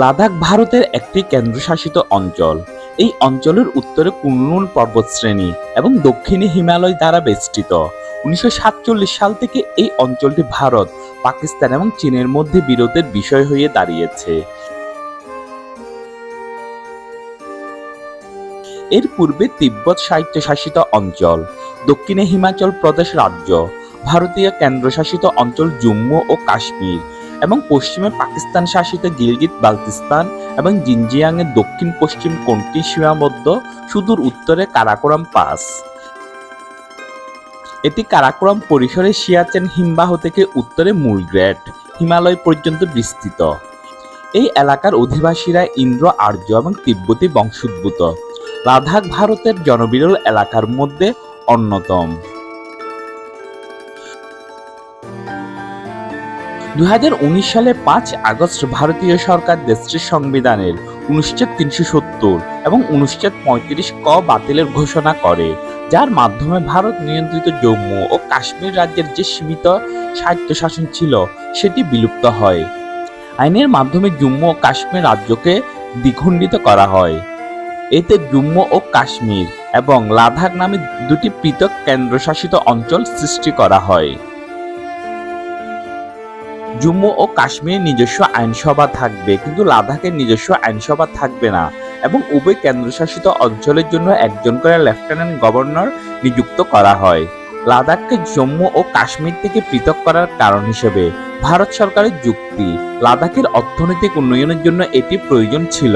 লাদাখ ভারতের একটি কেন্দ্রশাসিত অঞ্চল। এই অঞ্চলের উত্তরে কুনলুন পর্বতশ্রেণী এবং দক্ষিণে হিমালয় দ্বারা বেষ্টিত। উনিশশো সাতচল্লিশ সাল থেকে এই অঞ্চলটি ভারত, পাকিস্তান এবং চীনের মধ্যে বিরোধের বিষয় হয়ে দাঁড়িয়েছে। এর পূর্বে তিব্বত স্বায়ত্তশাসিত অঞ্চল, দক্ষিণে হিমাচল প্রদেশ রাজ্য, ভারতীয় কেন্দ্রশাসিত অঞ্চল জম্মু ও কাশ্মীর। এবং পশ্চিমে পাকিস্তান শাসিত গিলগিত বালতিস্তান এবং জিনজিয়াংয়ের দক্ষিণ পশ্চিম কোণটি সীমাবদ্ধ সুদূর উত্তরে কারাকোরাম পাস। এটি কারাকোরাম পরিসরে সিয়াচেন হিমবাহ থেকে উত্তরে মূলগ্রেট হিমালয় পর্যন্ত বিস্তৃত। এই এলাকার অধিবাসীরা ইন্দ্র, আর্য এবং তিব্বতী বংশোদ্ভূত। লাদাখ ভারতের জনবিরল এলাকার মধ্যে অন্যতম। দুই হাজার উনিশ সালে পাঁচ আগস্ট ভারতীয় সরকার দেশটির সংবিধানের অনুচ্ছেদ তিনশো সত্তর এবং অনুচ্ছেদ পঁয়ত্রিশ ক বাতিলের ঘোষণা করে, যার মাধ্যমে ভারত নিয়ন্ত্রিত জম্মু ও কাশ্মীর রাজ্যের যে সীমিত স্বায়ত্তশাসন ছিল, সেটি বিলুপ্ত হয়। আইনের মাধ্যমে জম্মু ও কাশ্মীর রাজ্যকে দ্বিখণ্ডিত করা হয়। এতে জম্মু ও কাশ্মীর এবং লাদাখ নামে দুটি পৃথক কেন্দ্রশাসিত অঞ্চল সৃষ্টি করা হয়। জম্মু ও কাশ্মীরের নিজস্ব আইনসভা থাকবে, কিন্তু লাদাখের নিজস্ব আইনসভা থাকবে না এবং উভয় কেন্দ্রশাসিত অঞ্চলের জন্য একজন করে লেফটেন্যান্ট গভর্নর নিযুক্ত করা হয়। লাদাখকে জম্মু ও কাশ্মীর থেকে পৃথক করার কারণ হিসেবে ভারত সরকারের যুক্তি, লাদাখের অর্থনৈতিক উন্নয়নের জন্য এটি প্রয়োজন ছিল।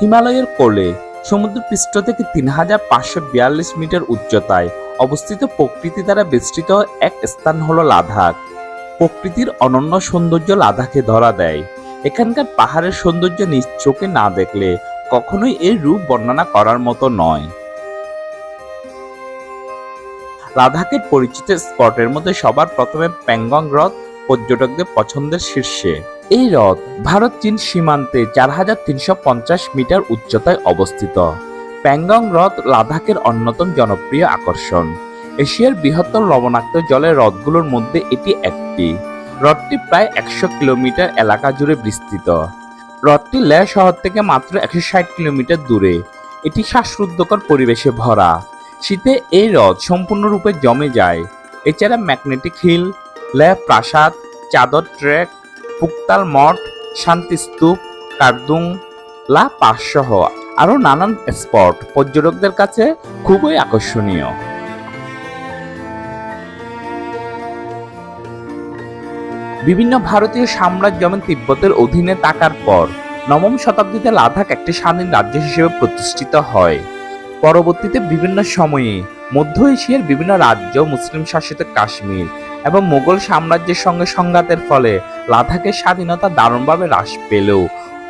হিমালয়ের কোলে, সমুদ্রপৃষ্ঠ থেকে তিন হাজার পাঁচশো বিয়াল্লিশ মিটার উচ্চতায় অবস্থিত প্রকৃতি দ্বারা বেষ্টিত এক স্থান হলো লাদাখ। প্রকৃতির অনন্য সৌন্দর্য লাদাখে ধরা দেয়। এখানকার পাহাড়ের সৌন্দর্য নিজ চোখে না দেখলে কখনোই এর রূপ বর্ণনা করার মতো নয়। লাদাখের পরিচিত স্পটের মধ্যে সবার প্রথমে প্যাংগং হ্রদ পর্যটকদের পছন্দের শীর্ষে। এই হ্রদ ভারত চীন সীমান্তে চার হাজার তিনশো পঞ্চাশ মিটার উচ্চতায় অবস্থিত। প্যাংগং হ্রদ লাদাখের অন্যতম জনপ্রিয় আকর্ষণ। এশিয়ার বৃহত্তম লবণাক্ত জলের হ্রদগুলোর মধ্যে এটি একটি। হ্রদটি প্রায় একশো কিলোমিটার এলাকা জুড়ে বিস্তৃত। হ্রদটি লে শহর থেকে মাত্র একশো ষাট কিলোমিটার দূরে। এটি শ্বাসরুদ্ধকর পরিবেশে ভরা। শীতে এই হ্রদ সম্পূর্ণরূপে জমে যায়। এছাড়া ম্যাগনেটিক হিল লে প্রাসাদ, চাদর ট্রেক, পুক্তাল মঠ, শান্তিস্তূপ, কার্দুং, লা পাস সহ আরও নানান স্পট পর্যটকদের কাছে খুবই আকর্ষণীয়। বিভিন্ন ভারতীয় সাম্রাজ্য যেমন তিব্বতের অধীনে থাকার পর নবম শতাব্দীতে লাদাখ একটি স্বাধীন রাজ্য হিসেবে প্রতিষ্ঠিত হয়। পরবর্তীতে বিভিন্ন সময়ে মধ্য এশিয়ার বিভিন্ন রাজ্য মুসলিম শাসিত কাশ্মীর এবং মোগল সাম্রাজ্যের সঙ্গে সংঘাতের ফলে লাদাখের স্বাধীনতা দারুণভাবে হ্রাস পেলেও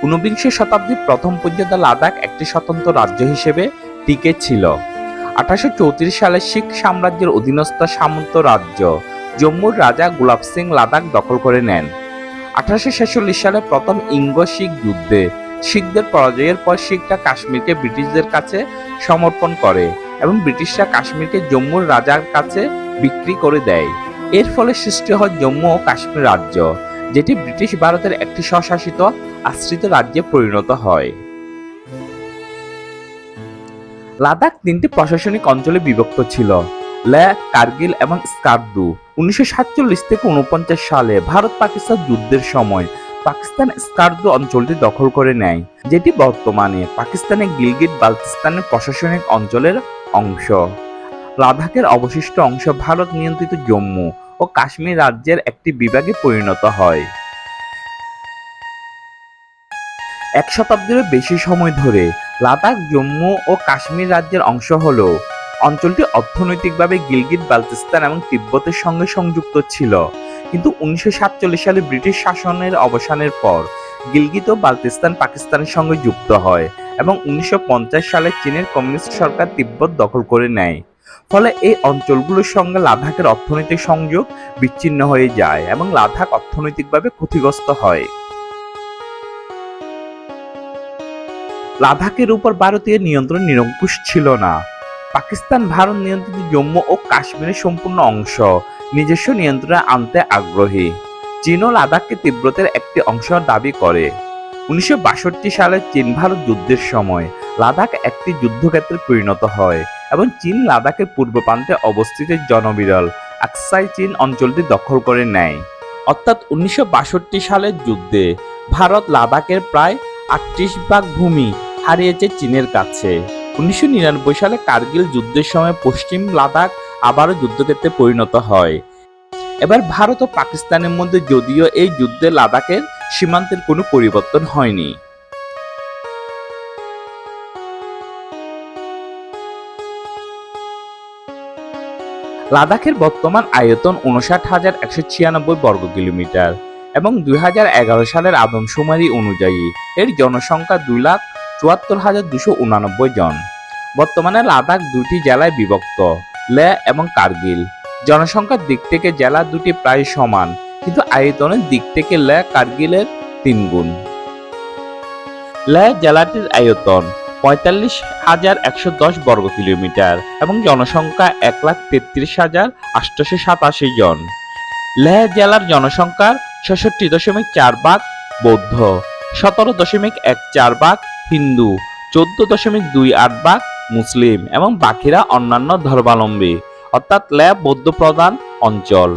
ঊনবিংশ শতাব্দীর প্রথম পর্যন্ত লাদাখ একটি স্বতন্ত্র রাজ্য হিসেবে টিকে ছিল। আঠারোশো চৌত্রিশ সালে শিখ সাম্রাজ্যের অধীনস্থ সামন্ত রাজ্য জম্মুর রাজা গুলাব সিং লাদাখ দখল করে নেন। আঠারোশো ছেচল্লিশ সালে প্রথম ইঙ্গ শিখ যুদ্ধে শিখদের পরাজয়ের পর শিখরা কাশ্মীরকে ব্রিটিশদের কাছে সমর্পণ করে এবং ব্রিটিশরা কাশ্মীরকে জম্মুর রাজার কাছে বিক্রি করে দেয়। এর ফলে সৃষ্টি হয় জম্মু ও কাশ্মীর রাজ্য। যেটি ব্রিটিশ ভারতের একটি স্বশাসিত আশ্রিত রাজ্যে পরিণত হয়। লাদাখ তিনটি প্রশাসনিক অঞ্চলে বিভক্ত ছিল, লে, কার্গিল এবং স্কার্দু। উনিশশো সাতচল্লিশ থেকে উনপঞ্চাশ সালে ভারত পাকিস্তান যুদ্ধের সময় পাকিস্তান স্কার্দু অঞ্চলটি দখল করে নেয়, যেটি বর্তমানে পাকিস্তানের গিলগিট বালতিস্তানের প্রশাসনিক অঞ্চলের অংশ। লাদাখের অবশিষ্ট অংশ ভারত নিয়ন্ত্রিত জম্মু ও কাশ্মীর রাজ্যের একটি বিভাগে পরিণত হয়। এক শতাব্দীরও বেশি সময় ধরে লাদাখ, জম্মু ও কাশ্মীর রাজ্যের অংশ হলেও অঞ্চলটি অর্থনৈতিকভাবে গিলগিট বালতিস্তান এবং তিব্বতের সঙ্গে সংযুক্ত ছিল। কিন্তু উনিশশো সাতচল্লিশ সালে ব্রিটিশ শাসনের অবসানের পর গিলগিত ও বালতিস্তান পাকিস্তানের সঙ্গে যুক্ত হয় এবং উনিশশো পঞ্চাশ সালে চীনের কমিউনিস্ট সরকার তিব্বত দখল করে নেয়। ফলে এই অঞ্চলগুলোর সঙ্গে লাদাখের অর্থনৈতিক সংযোগ বিচ্ছিন্ন হয়ে যায় এবং লাদাখ অর্থনৈতিকভাবে ক্ষতিগ্রস্ত হয়। লাদাখের উপর ভারতীয় নিয়ন্ত্রণ নিরঙ্কুশ ছিল না। পাকিস্তান, ভারত নিয়ন্ত্রিত জম্মু ও কাশ্মীরের সম্পূর্ণ অংশ নিজস্ব নিয়ন্ত্রণে আনতে আগ্রহী। চীনও লাদাখকে তিব্বতের একটি অংশ দাবি করে। উনিশশো বাষট্টি সালে চীন ভারত যুদ্ধের সময় লাদাখ একটি যুদ্ধক্ষেত্রে পরিণত হয়। এবং চীন লাদাখের পূর্ব প্রান্তে অবস্থিত জনবিরল আকসাই চীন অঞ্চলটি দখল করে নেয়। অর্থাৎ উনিশশো বাষট্টি সালের যুদ্ধে ভারত লাদাখের প্রায় আটত্রিশ ভাগ ভূমি হারিয়েছে চীনের কাছে। উনিশশো নিরানব্বই সালে কার্গিল যুদ্ধের সময় পশ্চিম লাদাখ আবারও যুদ্ধক্ষেত্রে পরিণত হয়। এবার ভারত ও পাকিস্তানের মধ্যে যদিও এই যুদ্ধে লাদাখের সীমান্তের কোনো পরিবর্তন হয়নি। লাদাখের বর্তমান আয়তন উনষাট হাজার একশো ছিয়ানব্বই বর্গ কিলোমিটার এবং দুই হাজার এগারো সালের আদমশুমারি অনুযায়ী এর জনসংখ্যা দুই লাখ চুয়াত্তর হাজার দুশো উনানব্বই জন। বর্তমানে লাদাখ দুটি জেলায় বিভক্ত, লে এবং কার্গিল। জনসংখ্যার দিক থেকে জেলা দুটি প্রায় সমান, কিন্তু আয়তনের দিক থেকে লে, কার্গিলের তিন গুণ লে জেলাটির আয়তন পঁয়তাল্লিশ হাজার একশো দশ বর্গ কিলোমিটার এবং জনসংখ্যা এক লাখ তেত্রিশ হাজার আটশোশো সাতাশি জন। লেহ জেলার জনসংখ্যার ছেষট্টি দশমিক চার ভাগ বৌদ্ধ, সতেরো দশমিক এক চার ভাগ হিন্দু, চোদ্দ দশমিক দুই আট ভাগ মুসলিম এবং বাকিরা অন্যান্য ধর্মাবলম্বী, অর্থাৎ লেহ বৌদ্ধ প্রধান অঞ্চল।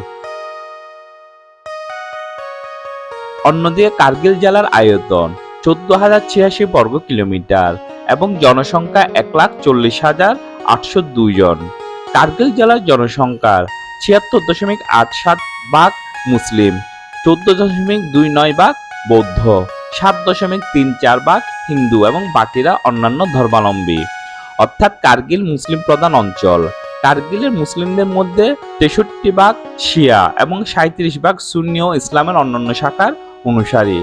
অন্যদিকে কার্গিল জেলার আয়তন চোদ্দ হাজার ছিয়াশি বর্গ কিলোমিটার। এবং জনসংখ্যা এক লাখ চল্লিশ হাজার আটশো দুই জন। কার্গিল জেলার জনসংখ্যার ছিয়াত্তর দশমিক আট সাত ভাগ মুসলিম, চোদ্দ দশমিক দুই নয় ভাগ বৌদ্ধ, সাত দশমিক তিন চার ভাগ হিন্দু এবং বাকিরা অন্যান্য ধর্মাবলম্বী। অর্থাৎ কার্গিল মুসলিম প্রধান অঞ্চল। কার্গিলের মুসলিমদের মধ্যে তেষট্টি ভাগ শিয়া এবং সাঁত্রিশ ভাগ সুন্নি ও ইসলামের অন্যান্য শাখার অনুসারী।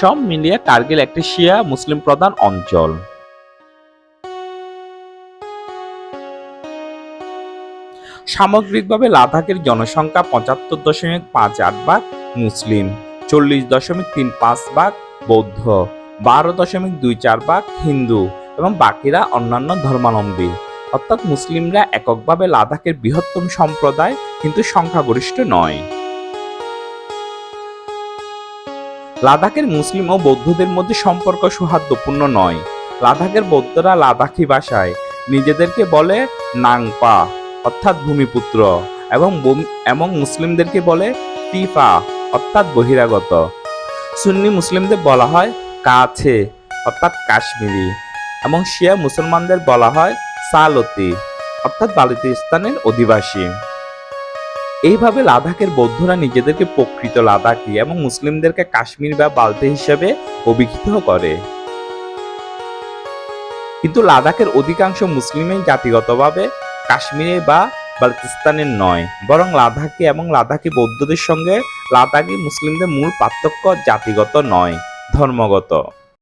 সব মিলিয়ে কার্গিল একটি শিয়া মুসলিম প্রধান অঞ্চল। সামগ্রিকভাবে লাদাখের জনসংখ্যা পঁচাত্তর দশমিক পাঁচ আট ভাগ মুসলিম, চল্লিশ দশমিক তিন পাঁচ ভাগ বৌদ্ধ, বারো দশমিক দুই চার ভাগ হিন্দু এবং বাকিরা অন্যান্য ধর্মাবলম্বী। অর্থাৎ মুসলিমরা এককভাবে লাদাখের বৃহত্তম সম্প্রদায়, কিন্তু সংখ্যাগরিষ্ঠ নয়। লাদাখের মুসলিম ও বৌদ্ধদের মধ্যে সম্পর্ক সৌহার্দ্যপূর্ণ নয়। লাদাখের বৌদ্ধরা লাদাখি ভাষায় নিজেদেরকে বলে নাংপা। অর্থাৎ ভূমিপুত্র এবং এবং মুসলিমদেরকে বলে তিফা অর্থাৎ বহিরাগত। সুন্নি মুসলিমদের বলা হয় কাছে, অর্থাৎ কাশ্মীরি, এবং শিয়া মুসলমানদের বলা হয় সালতি, অর্থাৎ বালুচিস্তানের অধিবাসী। এইভাবে লাদাখের বৌদ্ধরা নিজেদেরকে প্রকৃত লাদাখি এবং মুসলিমদেরকে কাশ্মীর বা বালতি হিসেবে অভিহিত করে। কিন্তু লাদাখের অধিকাংশ মুসলিমই জাতিগতভাবে কাশ্মীরে বা বালতিস্তানের নয়, বরং লাদাখে এবং লাদাখি বৌদ্ধদের সঙ্গে লাদাখি মুসলিমদের মূল পার্থক্য জাতিগত নয়, ধর্মগত।